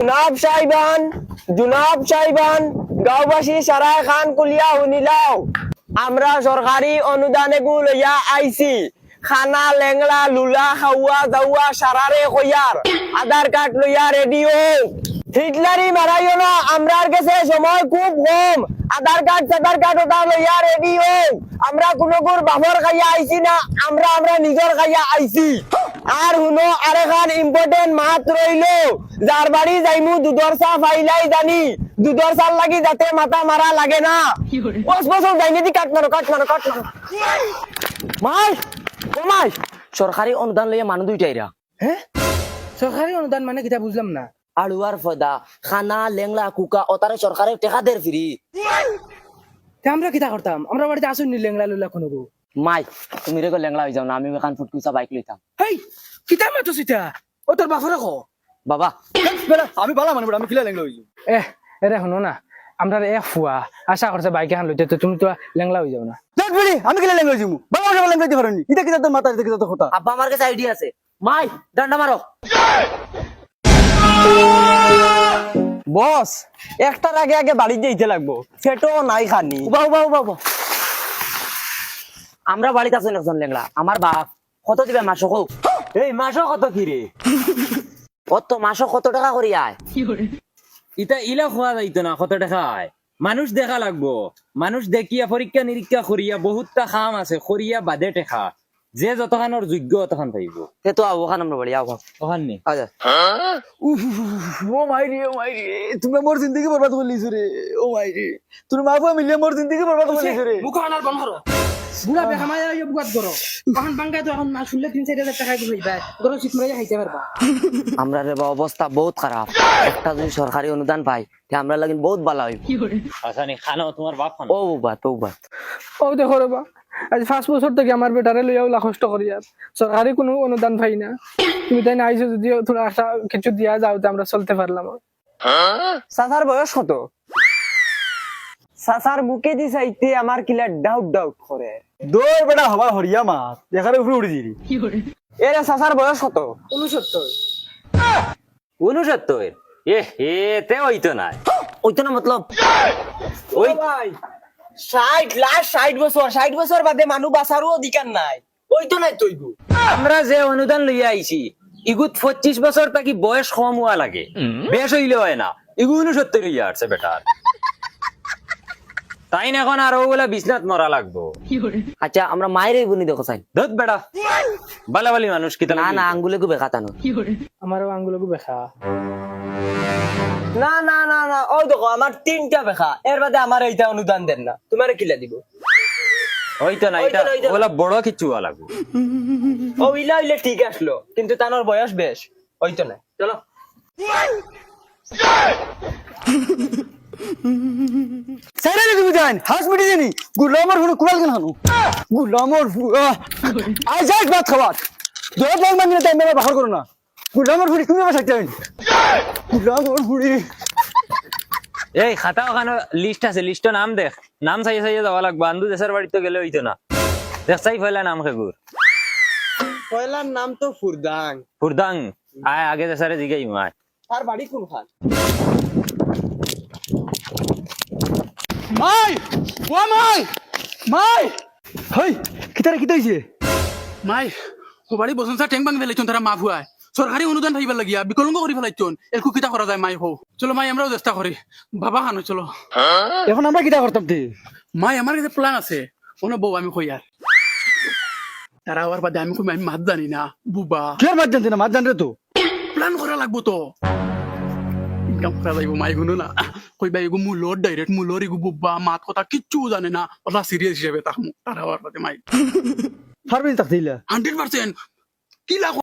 জুনাব সাইবান জুনাব সাইবান, গাঁওবাসী সারায় খান কুলিয়া শুনিলাও। আমরা সরকারি অনুদানে গু লইয়া আইছি। খানা, লেংলা, লুলা সারারে কইয়ার আধার কার্ড লইয়া রেডিও হিটলারি মারাইও না আমরার কাছে সময় খুব কম। আধার কার্ড সাধার কার্ড ওটা লইয়া রেডিও আমরা কোনো খাইয়া আইছি না, আমরা আমরা নিজের খাইয়া আইছি। আর শুনো আরেখান ইম্পর্টেন্ট মাত রইল যার বাড়ি যাইমু দুধর চা ফাইলাই জানি। দুধর চাল লাগি যাতে মাথা মারা লাগে না। বস বস যাইনি দি কাট মারো কাট মারো কাট মারো মাই ও মাই। সরকারি অনুদান লইয়া মানুষ দুইটাইরা হ্যাঁ সরকারি অনুদান মানে কিতা বুঝলাম না? আলুয়ার ফদা খানা লেংলা কুকা ওতারে সরকারের টেকা দের ফ্রি তে আমরা কিতা করতাম আমরা বাড়িতে আসুন নি লেংলা লুলা কোনো মাই তুমি রেগো লেংলা হয়ে যাও না আমি এখান ফুটকুচা বাইক লইতাম। হেই কিতা মাতো সিতা ও তোর বাফরে কো। বাবা। আমি ভালো মানে আমি কিলা লেংলা হইছি? এ এরে শুনো না আমরা এক ফুয়া আশা করছে বাইক এখন লইতে তো তুমি তো লেংলা হয়ে যাও না। দেখ বলি আমি কিলা লেংলা হইছি বাবা আমার লেংলা দিতে পারেনি ইটা কিটা তোর মাথা ইটা কিটা তোর কথা আব্বা আমার কাছে আইডিয়া আছে। মাই ডান্ডা মারো বস একটার আগে আগে বাড়ি যেতে লাগবো। সেটাও নাই খানি। উবা উবা উবা। আমরা বাড়িতে আছেন একজন লেংলা আমার বাপ। কত দিবে মাসো হোক এই মাসো কত কি রে? কত মাসো কত টাকা করি আয়? ইটা ইলা খোয়া যাইতো না কত টাকা হয় মানুষ দেখা লাগবো। মানুষ দেখিয়া পরীক্ষা নিরীক্ষা করিয়া বহুতটা খাম আছে করিয়া বাদে টেকা যে যতখানৰ যোগ্য অতখান পাইব সে তো আবো খান আমরা বাড়ি আবো অখান নি? উফ, ও মাই রে ও মাই রে। তুমি মোর জিন্দগি বরবাদ করে লিছো রে ও মাই রে তুমি মা বাবা মিলিয়ে মোর জিন্দগি বরবাদ করে লিছো রে মুখ আনার বন্ধ করো বুড়া মায়া ইয়ে বুকাত করো এখন বাঙ্গাই তো এখন না শুনলে তিন চার হাজার টাকা ভাই গরম শীত খাইতে পারবা আমরা রে অবস্থা বহুত খারাপ। একটা যদি সরকারি অনুদান পাই তে আমরা লাগিন বহুত ভালো হইব। আসানি খানো তোমার বাপ ও বাত ও বাত ও দেখো রে বা আজ পাঁচ বছর থেকে আমার বেটারে কষ্ট করি আর সরকারি কোনো অনুদান পাই না। তুমি তাই না আইসো যদিও তোরা আশা কিছু দিয়া যাও আমরা চলতে পারলাম। সাসার বয়স কত? সাসার বুকে দি চাইতে আমার কিলা ডাউট ডাউট করে দৌড় বেটা হবা হরিয়া মাছ দেখারে উপরে উড়ে দিলি এরে সাসার বয়স কত? উনসত্তর উনসত্তর এ হে তে হইতো না ওইতো না মতলব? ওই ভাই ষাট লাস্ট ষাট বছর ষাট বছর বাদে মানুষ বাঁচারও অধিকার নাই। ওই তো নাই তৈগু আমরা যে অনুদান লইয়া আইছি ইগুত পঁচিশ বছর থাকি বয়স কম হওয়া লাগে। বেশ হইলে হয় না। ইগু উনসত্তর হইয়া আসছে বেটার তাই না এখন আর ওগুলা বিছনাত মরা লাগবো? আচ্ছা আমরা মায়ের এই বুনি দেখো চাই। ধত বেটা বালাবালি মানুষ কি না না আঙ্গুলে গু বেখাতানো আমারও আঙ্গুলকে বেখা না না না না ওই দেখো আমার তিনটা বেখা এর বাদে আমার এইটা অনুদান দেন না। তোমার কিলা দিব? হইতো না এটা। ওগুলা বড় কিছু লাগবো। ও ইলা ইলে ঠিক আসলো। কিন্তু তানোর বয়স বেশ। ওই তো না চলো। সাইরা রে তুমি জান হাউস মিটি জানি। গুলামর হুন কুলাল কেন হানু? গুলামর আই যাই ভাত খাবার দোয়া বল মানে তাই মেরা বাহার করো না। গুলামর হুড়ি তুমি আমার সাথে গুলামর হুড়ি এই খাতা ওখানে লিস্ট আছে লিস্ট নাম দেখ। নাম চাইয়ে চাইয়ে যাওয়া লাগবো আন্দু দেশের বাড়িতে গেলে হইতো না। দেখ চাই ফেলা নাম খেগুর পয়লার নাম তো ফুরদাং ফুরদাং আয় আগে দেশারে জিগাই মায় তার বাড়ি কোন খান মাই ও মাই মাই। হই কিতারে কিতা হইছে মাই সবারই বসনসা টেং বাং ফেলাইছন তারা মা ভুয়ায় সরকারি অনুদান পাইবার লাগিয়া বিকলঙ্গ করে ফেলাইছন একু কিতা করা যায় মাই হো। চলো মাই আমরাও চেষ্টা করি বাবা খানো চলো। এখন আমরা কিতা করতাম তে? মাই আমার কাছে প্ল্যান আছে। কোনো বউ আমি কই আর তারা আবার বাদে আমি কই আমি মাত জানি না বুবা। কি আর মাছ জানতে না? মাছ জানতে তো? প্ল্যান করা লাগবো তো। ইনকাম করা যাইব মাই গুনো না। কইবা এগু মূলর ডাইরেক্ট মূলর এগু বুব্বা মাত কথা কিচ্ছু জানে না। ওটা সিরিয়াস হিসেবে তাকমু তারা বাদে মাই। ফারবিন তাক দিলা। হান্ড্রেড পার্সেন্ট কি লাগ